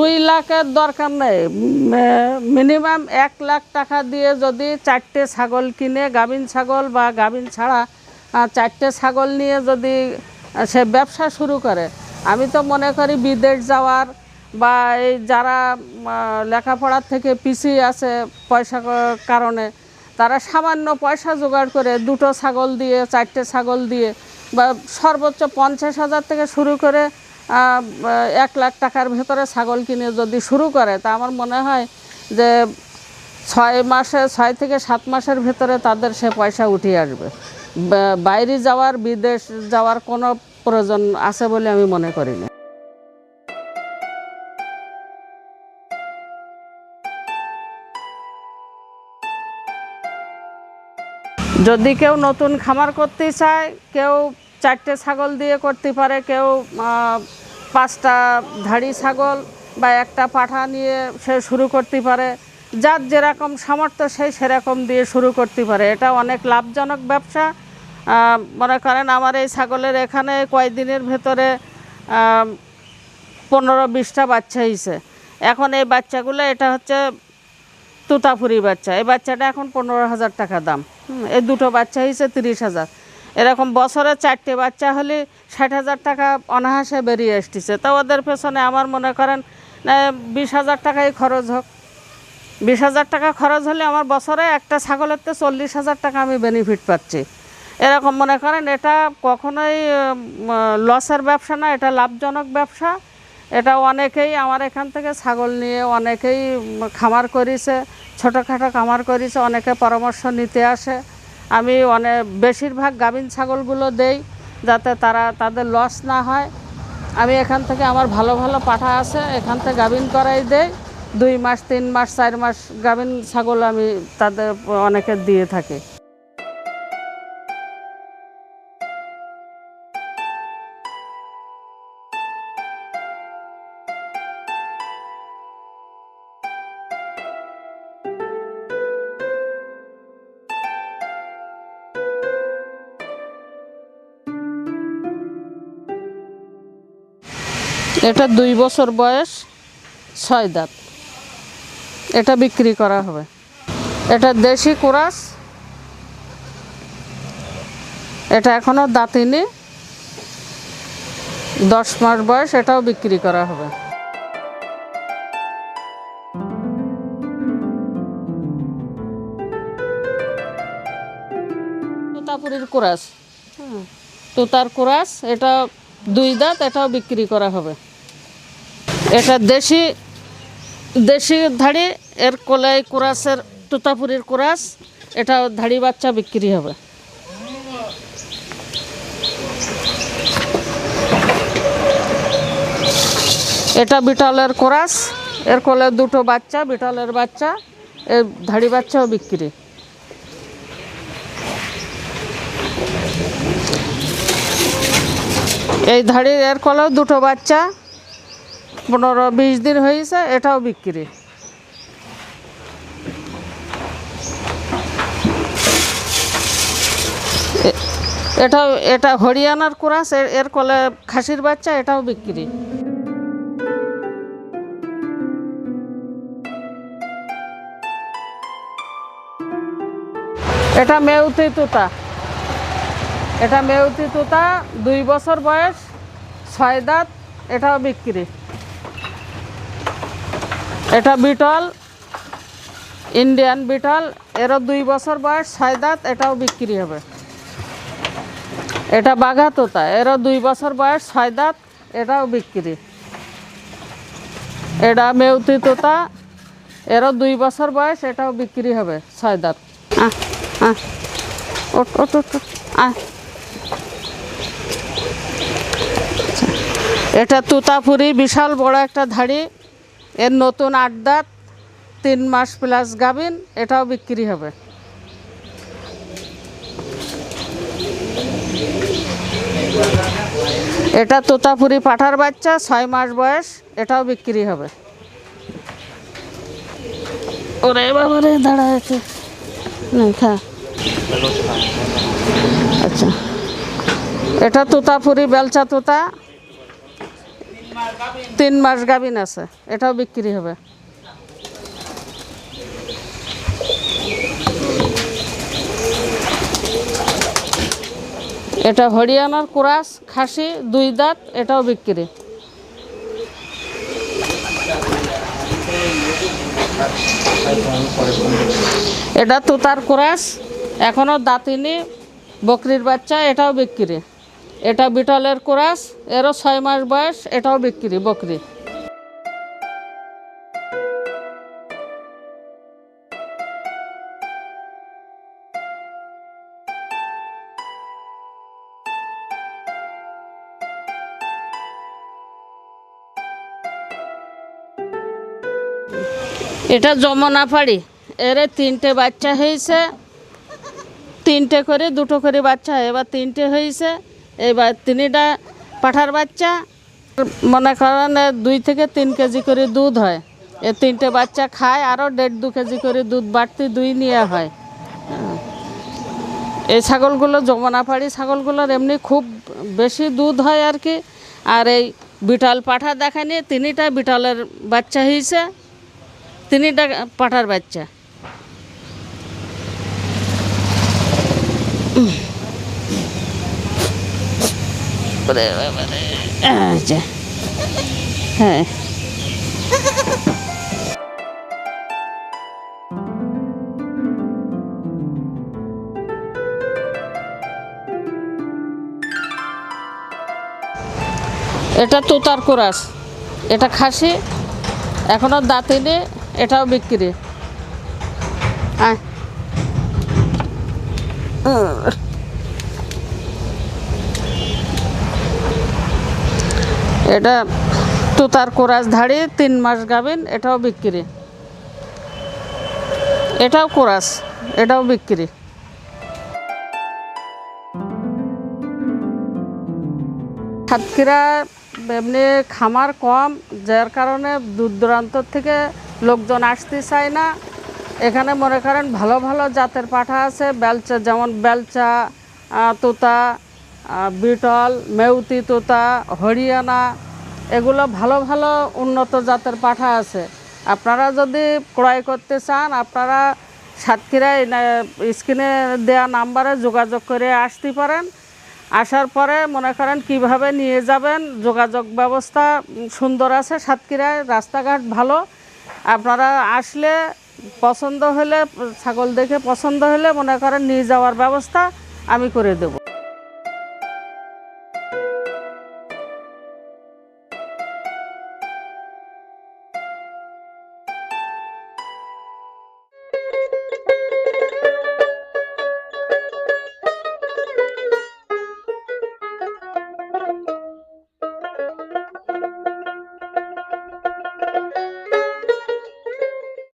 দুই লাখের দরকার নেই। মিনিমাম এক লাখ টাকা দিয়ে যদি চারটে ছাগল কিনে, গাভিন ছাগল বা গাভিন ছাড়া চারটে ছাগল নিয়ে যদি সে ব্যবসা শুরু করে, আমি তো মনে করি বিদেশ যাওয়ার বা এই যারা লেখাপড়ার থেকে পিছিয়ে আছে পয়সা কারণে, তারা সামান্য পয়সা জোগাড় করে দুটো ছাগল দিয়ে, চারটে ছাগল দিয়ে বা সর্বোচ্চ পঞ্চাশ হাজার থেকে শুরু করে এক লাখ টাকার ভেতরে ছাগল কিনে যদি শুরু করে, তা আমার মনে হয় যে ছয় মাসে, ছয় থেকে সাত মাসের ভেতরে তাদের সে পয়সা উঠিয়ে আসবে। বাইরে যাওয়ার, বিদেশ যাওয়ার কোনো প্রয়োজন আছে বলে আমি মনে করি না। যদি কেউ নতুন খামার করতে চায়, কেউ চারটে ছাগল দিয়ে করতে পারে, কেউ পাঁচটা ধাড়ি ছাগল বা একটা পাঠা নিয়ে সে শুরু করতে পারে। যার যেরকম সামর্থ্য সেই সেরকম দিয়ে শুরু করতে পারে। এটা অনেক লাভজনক ব্যবসা। মনে করেন আমার এই ছাগলের এখানে কয়েকদিনের ভেতরে পনেরো বিশটা বাচ্চা হয়েছে এখন এই বাচ্চাগুলো, এটা হচ্ছে তুতাপুরি বাচ্চা। এই বাচ্চাটা এখন পনেরো হাজার টাকা দাম। এই দুটো বাচ্চা হয়েছে তিরিশ হাজার। এরকম বছরে চারটে বাচ্চা হলে ষাট হাজার টাকা অনায়াসে বেরিয়ে আসতেছে। তো ওদের পেছনে আমার মনে করেন বিশ হাজার টাকাই খরচ হোক। বিশ হাজার টাকা খরচ হলে আমার বছরে একটা ছাগলের তো চল্লিশ হাজার টাকা আমি বেনিফিট পাচ্ছি। এরকম মনে করেন, এটা কখনোই লসের ব্যবসা না, এটা লাভজনক ব্যবসা। এটা অনেকেই আমার এখান থেকে ছাগল নিয়ে অনেকেই খামার করেছে, ছোটোখাটো খামার করেছে, অনেকে পরামর্শ নিতে আসে। আমি অনেক বেশিরভাগ গাভিন ছাগলগুলো দেই যাতে তারা, তাদের লস না হয়। আমি এখান থেকে আমার ভালো ভালো পাঠা আছে, এখান থেকে গাভিন করাই দেই। দুই মাস, তিন মাস, চার মাস গাভিন ছাগল আমি তাদের অনেকে দিয়ে থাকি। এটা দুই বছর বয়স ছয় দাঁত। এটা বিক্রি করা হবে। এটা দেশি কোরাস। এটা এখনও দাঁতিনি। দশ মাস বয়স এটাও বিক্রি করা হবে। তোতাপুরির কোরাস। তোতার কোরাস এটা দুই দাঁত এটাও বিক্রি করা হবে। এটা দেশি দেশি ধাড়ি, এর কোলাই কোরাসের তোতাপুরির কোরাস এটা ধাড়ি বাচ্চা বিক্রি হবে। এটা বিটলের কোরাস, এর কোলে দুটো বাচ্চা, বিটলের বাচ্চা, এর ধাড়ি বাচ্চাও বিক্রি। এই ধাড়ির এর কলেও দুটো বাচ্চা, পনেরো বিশ দিন হয়েছে, এটাও বিক্রি। এ- এটাও, এটা হরিয়ানার কুরাস, এর কলে খাসির বাচ্চা, এটাও বিক্রি। এটা মেউতি তোতা। এটা মেউতি তোতা দুই বছর বয়স ছয় দাঁত এটাও বিক্রি। এটা বিটল ইন্ডিয়ান বিটল এরও দুই বছর বয়স ছয় দাঁত এটাও বিক্রি হবে। এটা বাঘা তোতা এরও দুই বছর বয়স ছয় দাঁত এটাও বিক্রি। এটা মেউতি তোতা এরও দুই বছর বয়স এটাও বিক্রি হবে ছয় দাঁত। আহ আহ। ওট ওট ওট ওট, এটা তুতাপুরি, বিশাল বড় একটা ধাড়ি। এর নতুন আট দাঁত, তিন মাস প্লাস গাভিন, এটাও বিক্রি হবে। এটা তোতাপুরি পাঠার বাচ্চা, ছয় মাস বয়স, এটাও বিক্রি হবে। ওরে দাঁড়া আছে আচ্ছা। এটা তোতাপুরি বেলচা তোতা। তিন মাস গাভিন আছে, এটাও বিক্রি হবে। এটা হরিয়ানার কুরাস, খাসি, দুই দাঁত, এটাও বিক্রি। এটা তুতার কুরাস এখনও দাঁতিনি, বকরির বাচ্চা, এটাও বিক্রি। এটা বিটলের কোরাস, এরও ছয় মাস বয়স, এটাও বিক্রি, বকরি। এটা যমুনা পাড়ি এর তিনটে বাচ্চা হয়েছে, তিনটে করে, দুটো করে বাচ্চা, এবার তিনটে হয়েছে। এবার তিনটা পাঠার বাচ্চা, মনে করেন দুই থেকে তিন কেজি করে দুধ হয়। এ তিনটে বাচ্চা খায়, আরও দেড় দু কেজি করে দুধ বাড়তি দুই নিয়ে হয়। এই ছাগলগুলো, যমুনা পাড়ি ছাগলগুলোর এমনি খুব বেশি দুধ হয় আর কি। আর এই বিটাল পাঠা দেখানি, তিনটা বিটলের বাচ্চা হয়েছে তিনিটা পাঠার বাচ্চা। ওরে বাবারে। আচ্ছা। হ্যাঁ এটা তোতার কোরাস এটা খাসি এখনও দাঁতিনি এটাও বিক্রি আয়। এটা তুতার কোরাস ধাড়ি, তিন মাস গাবিন, এটাও বিক্রি। এটাও কোরাস, এটাও বিক্রি। সাতক্ষীরা এমনি খামার কম, যার কারণে দূর দূরান্ত থেকে লোকজন আসতে চায় না। এখানে মনে করেন ভালো ভালো জাতের পাঠা আছে, বেলচা, যেমন বেলচা তোতা বিটল, মেউতি, তোতা, হরিয়ানা, এগুলো ভালো ভালো উন্নত জাতের পাঠা আছে। আপনারা যদি ক্রয় করতে চান, আপনারা সাতক্ষীরায় স্ক্রিনে দেওয়া নাম্বারে যোগাযোগ করে আসতে পারেন। আসার পরে মনে করেন কীভাবে নিয়ে যাবেন, যোগাযোগ ব্যবস্থা সুন্দর আছে সাতক্ষীরায়, রাস্তাঘাট ভালো। আপনারা আসলে পছন্দ হলে, ছাগল দেখে পছন্দ হলে মনে করেন নিয়ে যাওয়ার ব্যবস্থা আমি করে দেব।